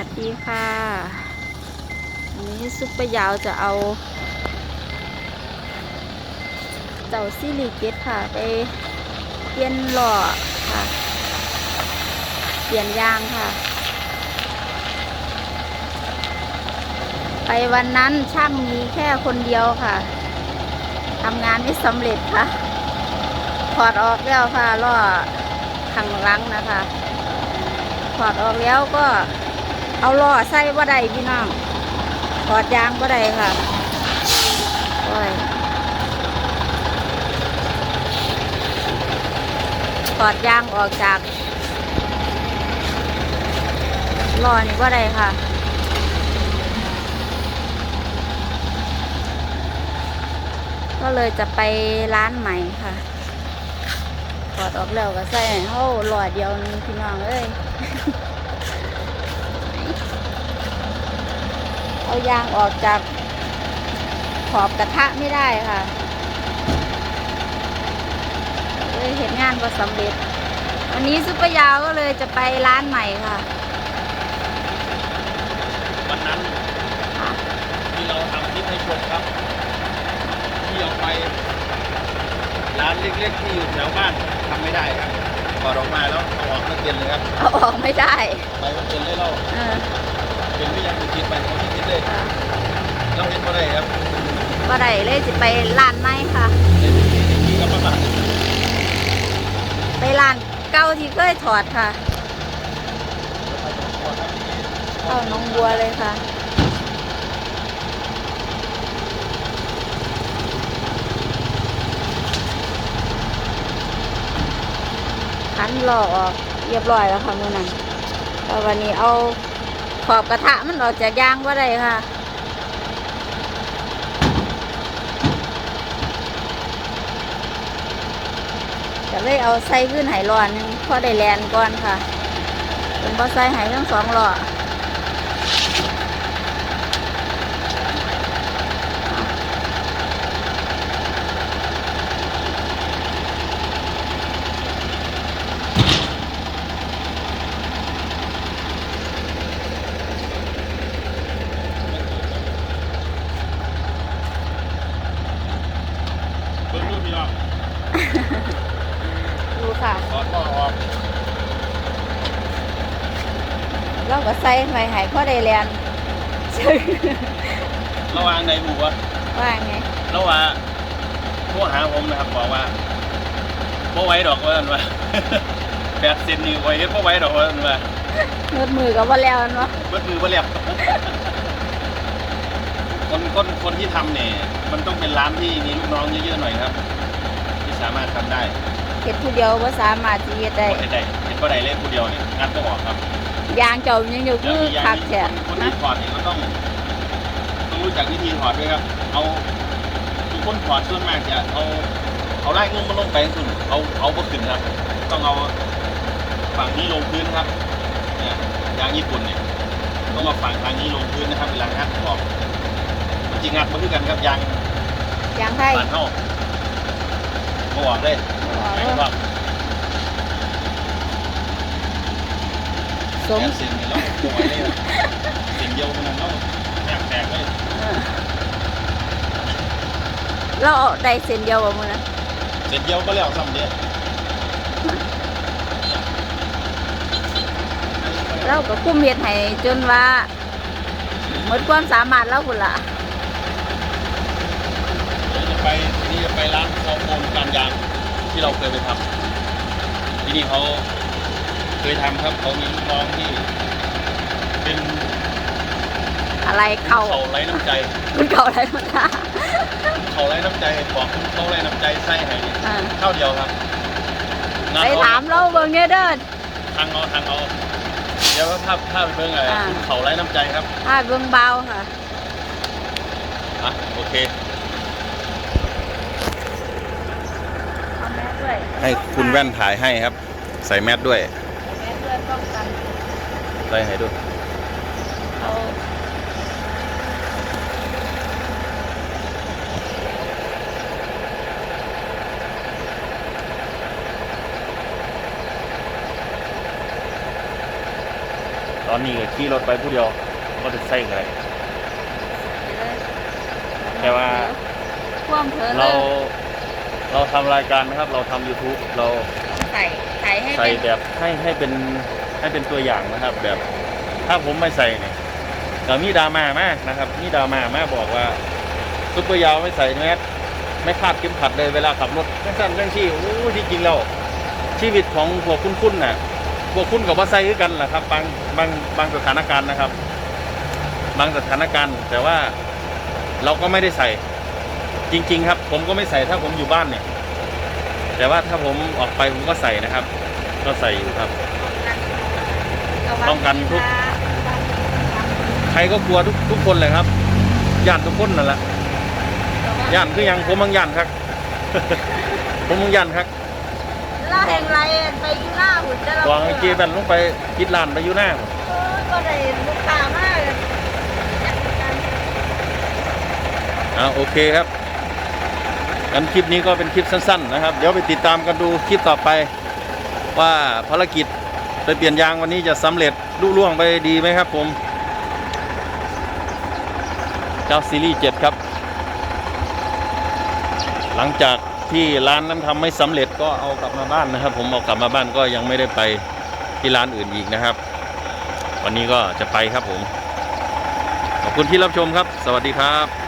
วัสดีค่ะวันนี้ซุปเปอร์ยาวจะเอา เจ้าซิลิเกตค่ะ ไปเปลี่ยนหล่อค่ะ เปลี่ยนยางค่ะ ไปวันนั้นช่างมีแค่คนเดียวค่ะทำงานไม่สำเร็จค่ะถอดออกแล้วค่ะล่อขังหลังนะคะถอดออกแล้วก็ เอาล้อใส่ว่าใดพี่น้องถอดยางว่าใดค่ะโอ้ยถอดยางออกจากล้อนี่ว่าใดค่ะก็เลยจะไปร้านใหม่ค่ะถอดออกแล้วก็ใส่ให้าหลอดเดียวนึงพี่น้องเอ้ย เอายางออกจากขอบกระทะไม่ได้ค่ะเลยเห็นงานก็สำเร็จ วันนี้ซุปเปอร์ยาวก็เลยจะไปร้านใหม่ค่ะ วันนั้นค่ะที่เราทำคลิปให้ชมครับ ที่ออกไป ร้านเล็กๆที่อยู่แถวบ้านทำไม่ได้ครับพอดออกมาแล้วเอาออกมาเปลี่ยนเลยครับเอาออกไม่ได้ ไปมาเปลี่ยนเลยเรา เปลี่ยนไม่ยังมีคิดไปเขาไม่คิดเลยเราเห็นก็ได้ครับว่ไดเลยจะไปร้านใหม่ค่ะ ไปร้านเก่าที่เคยถอดค่ะเข้าน้องบัวเลยค่ะคันหลอกออกเรียบร้อยแล้วค่ะมื่อนั้นแต่วันนี้เอา ขอบกระทะมันออกจากยางว่าได้ค่ะจะเลยเอาใส่ขึ้นไหหลอนึงพอได้แลนก่อนค่ะเป็นพอใส่ไหทั้งสองหลอด เพิ่งรู้พี่น้อง ดู ค่ะถอดก็ออกเราก็ใส่ไหไหพอได้แลนระหว่างในบุวะว่าไงระหว่างโทรหาผมนะครับบอกว่าโ่ไว้ดอกว่าอันว่าแปดเซนนี่ไว้เฮ็ดโ่ไว้ดอกว่าอันว่าเงินมือกับว่าแล้วเนาะเบิดมือบ่เรียบคนคนคนที่ทำเนี่ยมันต้องเป็นร้านที่มีลูกน้องเยอะๆหน่อยครับ ที่สามารถทำได้ เห็ดผู้เดียวว่าสามารถจะเฮ็ดได้บ่เฮ็ดได้เห็นบ่ได้เล่นผู้เดียวเนี่ยงานก็ออกครับยางเจ้ายังอยู่แล้วคืออีกอย่างคักหนึงแท้คนคนนะที่ถอดเนี่ยก็ต้องต้องรู้จักวิธีถอดด้วยครับ เอาทุกคนถอดส่วนมากจะเอาเอาไล่งุ้มมาลงไปสุดเอาเอาบ่ขึ้นครับ ต้องเอาฝั่งนี้ลงพื้นครับเนี่ยยางญี่ปุ่นเนี่ยต้องเอาฝั่งทางนี้ลงพื้นนะครับเวลางัดออกจริงๆงัดมันคือกันครับยางยางไทยบานเท่า บ่ออกเลยบอกไม่ว่าว่าสมแอบเสียงนี่เราปล่อยเลยเสียงเดียวมันนั่นเราแทบแตกเลยเออเราเอาได้เส้นเดียวบ่มื้อนะเสียงเดียวก็แล้วซ้ำเดียวเราก็คุ้มเฮ็ดให้จนว่าหมดความสามารถเราพุ่นล่ะเดี๋ยวจะไป ที่เราเคยไปทำที่นี่เขาเคยทำครับเขามีลูกน้องที่ เป็นอะไรเข้าเขาไร้น้ำใจคุณเข้าอะไรมาค่ะเขาไร้น้ำใจบอกเขาไร้น้ำใจใส่ให้อ่าเท่าเดียวครับงนไปถามเราเบิ่งเนี่ยเด้อ ทางเอาทางเอาเดี๋ยวภาพภาพไปเบิ่งอะไรอ่าเขาไร้น้ำใจครับ ถ้าเบิ่งเบาค่ะ อะโอเค เอาแมสด้วย ให้คุณแว่นถ่ายให้ครับ ใส่แมสด้วยแมสด้วยป้องกันใส่ให้ด้วยเอาตอนนี้ก็ขี่รถไปผู้เดียวก็จะใส่อะไร แต่ว่าท่วมเผลอเลเราย เราทำรายการนะครับ เราทำ YouTube เราใส่ใส่ให้ใส่เป็นแบบให้ให้เป็นให้เป็นตัวอย่างนะครับ แบบถ้าผมไม่ใส่เนี่ยก็มีดราม่ามากนะครับ มีดราม่ามากบอกว่าซุปเปอร์ยาวไม่ใส่แมสไม่คาดเข็มขัดเลยเวลาขับรถทั้งสั้นทั้งที่โอ้ที่จริงแล้วชีวิตของพวกคุณๆน่ะพวกคุณกับว่าใส่คือกันแหละครับบางบางบางสถานการณ์นะครับ บางสถานการณ์ แต่ว่าเราก็ไม่ได้ใส่ จริง ๆ ครับ ผมก็ไม่ใส่ถ้าผมอยู่บ้านเนี่ย แต่ว่าถ้าผมออกไปผมก็ใส่นะครับ ก็ใส่อยู่ครับ ป้องกันทุก ใครก็กลัวทุกทุกคนเลยครับย่านทุกคนนั่นแหละย่านคือหยังผมมังย่านครับ ผมมังย่านครับล่าแห่งไรไปอยู่หน้าหุ่นจะเราวางเจแบนลงไปคิดลานไปอยู่หน้าเออก็ได้ลูกค้ามากเลยอ่าโอเคครับ งั้นคลิปนี้ก็เป็นคลิปสั้น ๆ นะครับ เดี๋ยวไปติดตามกันดูคลิปต่อไปว่าภารกิจไปเปลี่ยนยางวันนี้จะสำเร็จลุล่วงไปดีไหมครับผม เจ้าซีรีส์7ครับ หลังจากที่ร้านนั้นทำไม่สำเร็จก็เอากลับมาบ้านนะครับ ผมเอากลับมาบ้านก็ยังไม่ได้ไปที่ร้านอื่นอีกนะครับ วันนี้ก็จะไปครับผม ขอบคุณที่รับชมครับ สวัสดีครับ